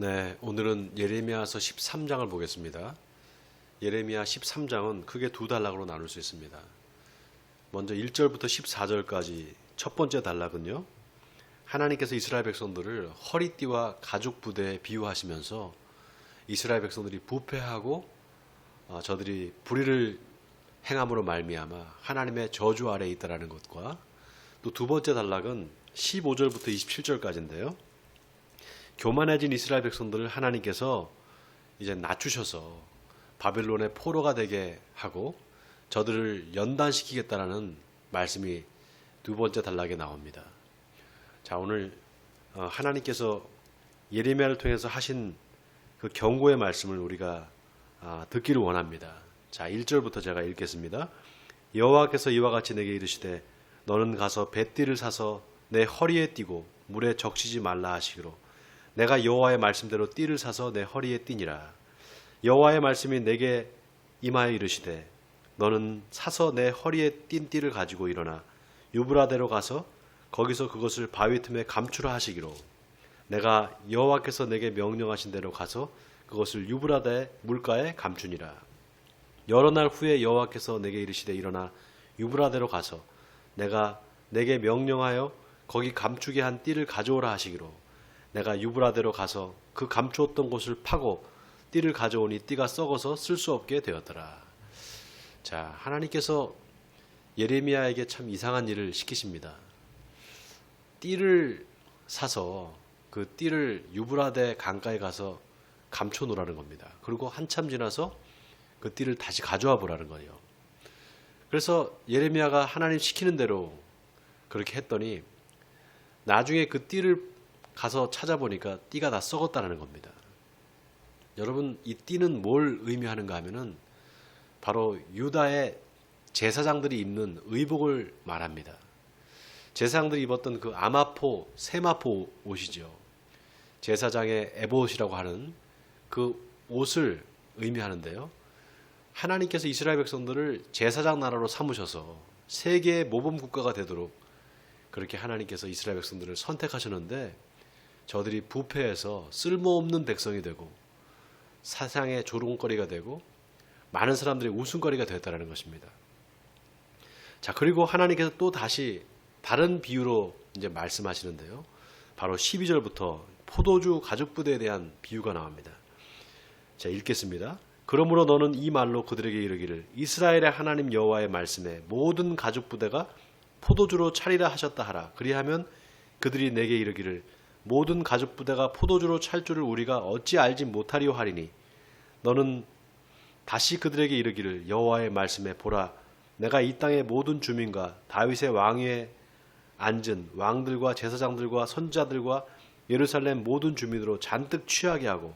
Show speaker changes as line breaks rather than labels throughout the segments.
네, 오늘은 예레미야서 13장을 보겠습니다. 예레미야 13장은 크게 두 단락으로 나눌 수 있습니다. 먼저 1절부터 14절까지 첫 번째 단락은요. 하나님께서 이스라엘 백성들을 허리띠와 가죽 부대에 비유하시면서 이스라엘 백성들이 부패하고 어, 저들이 불의를 행함으로 말미암아 하나님의 저주 아래에 있다라는 것과 또 두 번째 단락은 15절부터 27절까지인데요. 교만해진 이스라엘 백성들을 하나님께서 이제 낮추셔서 바벨론의 포로가 되게 하고 저들을 연단시키겠다라는 말씀이 두 번째 단락에 나옵니다. 자, 오늘 어, 하나님께서 예레미야를 통해서 하신 그 경고의 말씀을 우리가 아, 듣기를 원합니다. 자, 1절부터 제가 읽겠습니다. 여호와께서 이와 같이 내게 이르시되 너는 가서 배띠를 사서 내 허리에 띠고 물에 적시지 말라 하시기로 내가 여호와의 말씀대로 띠를 사서 내 허리에 띠니라. 여호와의 말씀이 내게 임하여 이르시되 너는 사서 내 허리에 띈 띠를 가지고 일어나 유브라데로 가서 거기서 그것을 바위 틈에 감추라 하시기로. 내가 여호와께서 내게 명령하신 대로 가서 그것을 유브라데 물가에 감추니라. 여러 날 후에 여호와께서 내게 이르시되 일어나 유브라데로 가서 내가 내게 명령하여 거기 감추게 한 띠를 가져오라 하시기로 내가 유브라데로 가서 그 감추었던 곳을 파고 띠를 가져오니 띠가 썩어서 쓸 수 없게 되었더라. 자, 하나님께서 예레미야에게 참 이상한 일을 시키십니다. 띠를 사서 그 띠를 유브라데 강가에 가서 감춰 놓으라는 겁니다. 그리고 한참 지나서 그 띠를 다시 가져와 보라는 거예요. 그래서 예레미야가 하나님 시키는 대로 그렇게 했더니 나중에 그 띠를 가서 찾아보니까 띠가 다 썩었다는 겁니다. 여러분 이 띠는 뭘 의미하는가 하면은 바로 유다의 제사장들이 입는 의복을 말합니다. 제사장들이 입었던 그 아마포, 세마포 옷이죠. 제사장의 에봇이라고 하는 그 옷을 의미하는데요. 하나님께서 이스라엘 백성들을 제사장 나라로 삼으셔서 세계의 모범 국가가 되도록 그렇게 하나님께서 이스라엘 백성들을 선택하셨는데 저들이 부패해서 쓸모없는 백성이 되고 사상의 조롱거리가 되고 많은 사람들의 웃음거리가 되었다는 것입니다. 자, 그리고 하나님께서 또 다시 다른 비유로 이제 말씀하시는데요. 바로 12절부터 포도주 가죽 부대에 대한 비유가 나옵니다. 자, 읽겠습니다. 그러므로 너는 이 말로 그들에게 이르기를 이스라엘의 하나님 여호와의 말씀에 모든 가죽 부대가 포도주로 차리라 하셨다 하라. 그리하면 그들이 내게 이르기를 모든 가죽 부대가 포도주로 찰 줄을 우리가 어찌 알지 못하리요 하리니 너는 다시 그들에게 이르기를 여호와의 말씀에 보라. 내가 이 땅의 모든 주민과 다윗의 왕위에 앉은 왕들과 제사장들과 선자들과 예루살렘 모든 주민으로 잔뜩 취하게 하고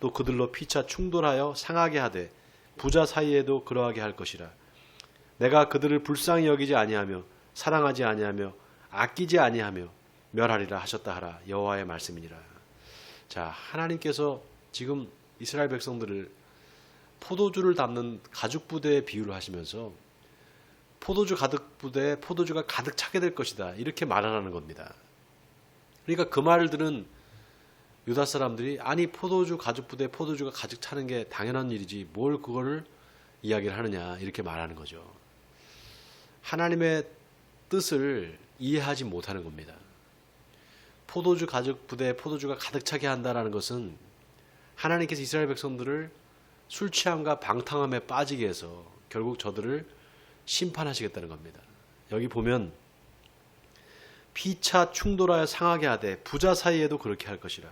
또 그들로 피차 충돌하여 상하게 하되 부자 사이에도 그러하게 할 것이라. 내가 그들을 불쌍히 여기지 아니하며 사랑하지 아니하며 아끼지 아니하며 멸하리라 하셨다 하라 여호와의 말씀이니라. 자 하나님께서 지금 이스라엘 백성들을 포도주를 담는 가죽 부대에 비유를 하시면서 포도주 가득 부대에 포도주가 가득 차게 될 것이다 이렇게 말하라는 겁니다. 그러니까 그 말을 들은 유다 사람들이 아니 포도주 가죽 부대에 포도주가 가득 차는 게 당연한 일이지 뭘 그거를 이야기를 하느냐 이렇게 말하는 거죠. 하나님의 뜻을 이해하지 못하는 겁니다. 포도주 가죽 부대에 포도주가 가득 차게 한다라는 것은 하나님께서 이스라엘 백성들을 술 취함과 방탕함에 빠지게 해서 결국 저들을 심판하시겠다는 겁니다. 여기 보면 피차 충돌하여 상하게 하되 부자 사이에도 그렇게 할 것이라.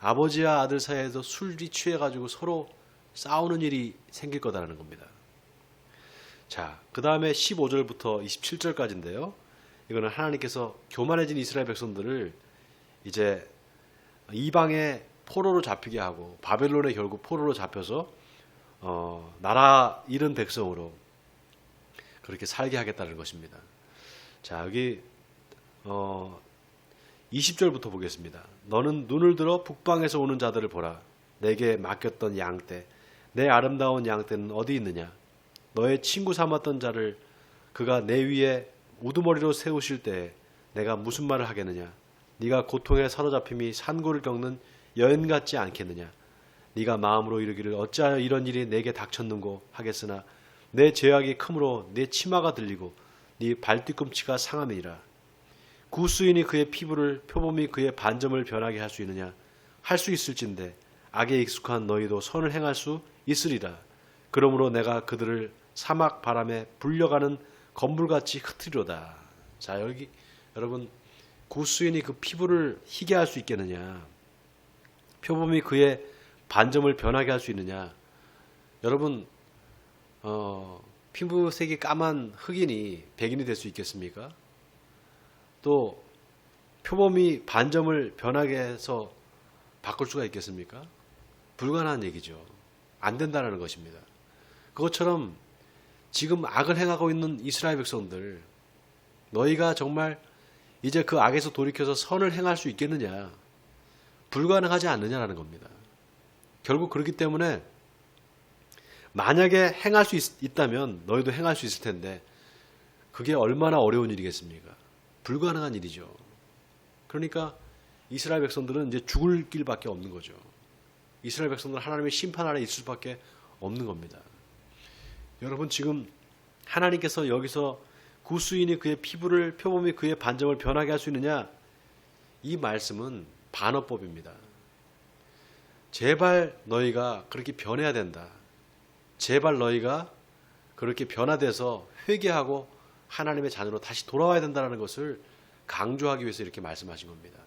아버지와 아들 사이에도 술이 취해 가지고 서로 싸우는 일이 생길 거다라는 겁니다. 자, 그 다음에 15절부터 27절까지인데요. 이거는 하나님께서 교만해진 이스라엘 백성들을 이제 이방의 포로로 잡히게 하고 바벨론에 결국 포로로 잡혀서 어, 나라 잃은 백성으로 그렇게 살게 하겠다는 것입니다. 자, 여기 어, 20절부터 보겠습니다. 너는 눈을 들어 북방에서 오는 자들을 보라. 내게 맡겼던 양떼, 내 아름다운 양떼는 어디 있느냐? 너의 친구 삼았던 자를 그가 내 위에 우두머리로 세우실 때에 내가 무슨 말을 하겠느냐? 네가 고통에 사로잡힘이 산고를 겪는 여인 같지 않겠느냐? 네가 마음으로 이르기를 어찌하여 이런 일이 내게 닥쳤는고 하겠으나 내 죄악이 크므로 내 치마가 들리고 네 발뒤꿈치가 상함이니라. 구수인이 그의 피부를 표범이 그의 반점을 변하게 할 수 있느냐? 할 수 있을진데 악에 익숙한 너희도 선을 행할 수 있으리라. 그러므로 내가 그들을 사막 바람에 불려가는 건물같이 흩트리로다. 자 여기 여러분 구수인이 그 피부를 희게 할 수 있겠느냐 표범이 그의 반점을 변하게 할 수 있느냐 여러분 어, 피부색이 까만 흑인이 백인이 될 수 있겠습니까? 또 표범이 반점을 변하게 해서 바꿀 수가 있겠습니까? 불가능한 얘기죠. 안 된다는 것입니다. 그것처럼 지금 악을 행하고 있는 이스라엘 백성들, 너희가 정말 이제 그 악에서 돌이켜서 선을 행할 수 있겠느냐? 불가능하지 않느냐라는 겁니다. 결국 그렇기 때문에 만약에 행할 수 있, 다면 너희도 행할 수 있을 텐데 그게 얼마나 어려운 일이겠습니까? 불가능한 일이죠. 그러니까 이스라엘 백성들은 이제 죽을 길밖에 없는 거죠. 이스라엘 백성들은 하나님의 심판 아래 있을 수밖에 없는 겁니다. 여러분 지금 하나님께서 여기서 구수인이 그의 피부를 표범이 그의 반점을 변하게 할 수 있느냐? 이 말씀은 반어법입니다. 제발 너희가 그렇게 변해야 된다. 제발 너희가 그렇게 변화돼서 회개하고 하나님의 자녀로 다시 돌아와야 된다는 것을 강조하기 위해서 이렇게 말씀하신 겁니다.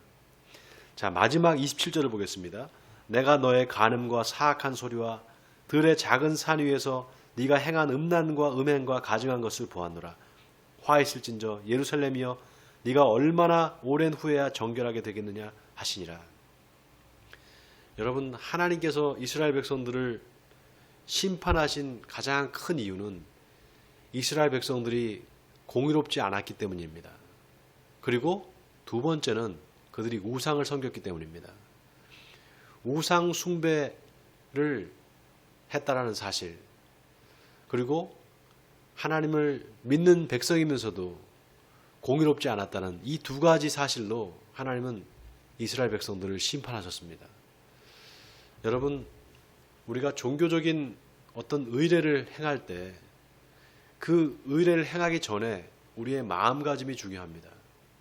자, 마지막 27절을 보겠습니다. 내가 너의 간음과 사악한 소리와 들의 작은 산 위에서 네가 행한 음란과 음행과 가증한 것을 보았노라. 화 있을진저 예루살렘이여 네가 얼마나 오랜 후에야 정결하게 되겠느냐 하시니라. 여러분 하나님께서 이스라엘 백성들을 심판하신 가장 큰 이유는 이스라엘 백성들이 공의롭지 않았기 때문입니다. 그리고 두 번째는 그들이 우상을 섬겼기 때문입니다. 우상 숭배를 했다라는 사실. 그리고 하나님을 믿는 백성이면서도 공의롭지 않았다는 이 두 가지 사실로 하나님은 이스라엘 백성들을 심판하셨습니다. 여러분, 우리가 종교적인 어떤 의례를 행할 때 그 의례를 행하기 전에 우리의 마음가짐이 중요합니다.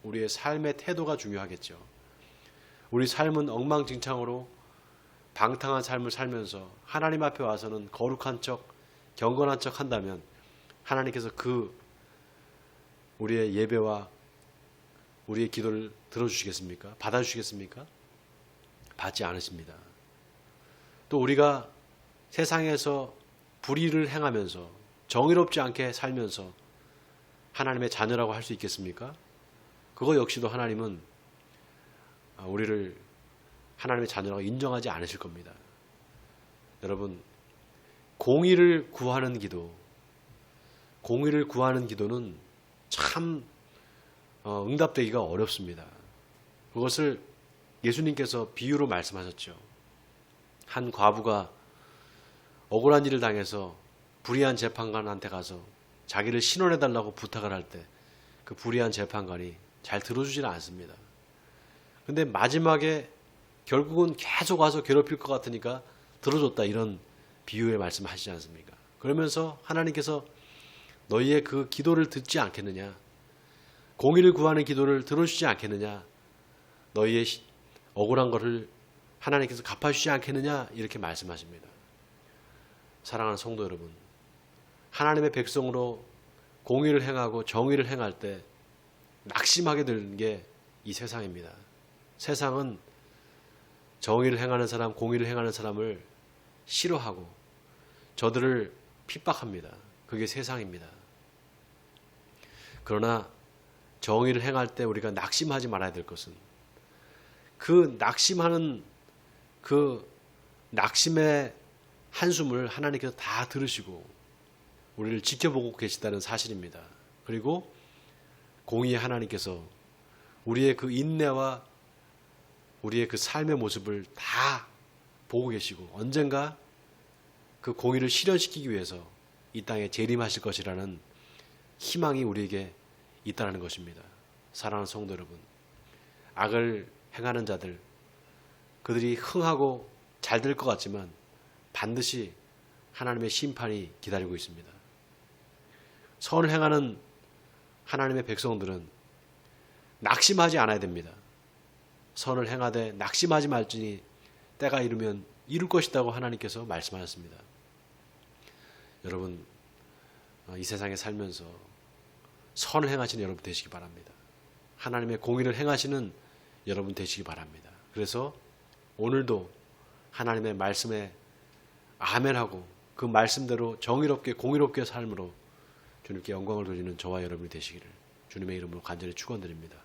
우리의 삶의 태도가 중요하겠죠. 우리 삶은 엉망진창으로 방탕한 삶을 살면서 하나님 앞에 와서는 거룩한 척, 경건한 척 한다면 하나님께서 그 우리의 예배와 우리의 기도를 들어주시겠습니까? 받아주시겠습니까? 받지 않으십니다. 또 우리가 세상에서 불의를 행하면서 정의롭지 않게 살면서 하나님의 자녀라고 할 수 있겠습니까? 그거 역시도 하나님은 우리를 하나님의 자녀라고 인정하지 않으실 겁니다. 여러분, 공의를 구하는 기도, 공의를 구하는 기도는 참 어, 응답되기가 어렵습니다. 그것을 예수님께서 비유로 말씀하셨죠. 한 과부가 억울한 일을 당해서 불의한 재판관한테 가서 자기를 신원해 달라고 부탁을 할 때 그 불의한 재판관이 잘 들어주지는 않습니다. 근데 마지막에 결국은 계속 와서 괴롭힐 것 같으니까 들어줬다 이런 비유의 말씀하시지 않습니까? 그러면서 하나님께서 너희의 그 기도를 듣지 않겠느냐? 공의를 구하는 기도를 들어주지 않겠느냐? 너희의 억울한 것을 하나님께서 갚아주지 않겠느냐? 이렇게 말씀하십니다. 사랑하는 성도 여러분, 하나님의 백성으로 공의를 행하고 정의를 행할 때 낙심하게 되는 게 이 세상입니다. 세상은 정의를 행하는 사람, 공의를 행하는 사람을 싫어하고 저들을 핍박합니다. 그게 세상입니다. 그러나 정의를 행할 때 우리가 낙심하지 말아야 될 것은 그 낙심하는 그 낙심의 한숨을 하나님께서 다 들으시고 우리를 지켜보고 계시다는 사실입니다. 그리고 공의의 하나님께서 우리의 그 인내와 우리의 그 삶의 모습을 다 보고 계시고 언젠가 그 공의를 실현시키기 위해서 이 땅에 재림하실 것이라는 희망이 우리에게 있다는 것입니다. 사랑하는 성도 여러분, 악을 행하는 자들, 그들이 흥하고 잘 될 것 같지만 반드시 하나님의 심판이 기다리고 있습니다. 선을 행하는 하나님의 백성들은 낙심하지 않아야 됩니다. 선을 행하되 낙심하지 말지니 때가 이르면 이룰 것이라고 하나님께서 말씀하셨습니다. 여러분 어, 이 세상에 살면서 선을 행하시는 여러분 되시기 바랍니다. 하나님의 공의를 행하시는 여러분 되시기 바랍니다. 그래서 오늘도 하나님의 말씀에 아멘하고 그 말씀대로 정의롭게 공의롭게 삶으로 주님께 영광을 돌리는 저와 여러분이 되시기를 주님의 이름으로 간절히 축원드립니다.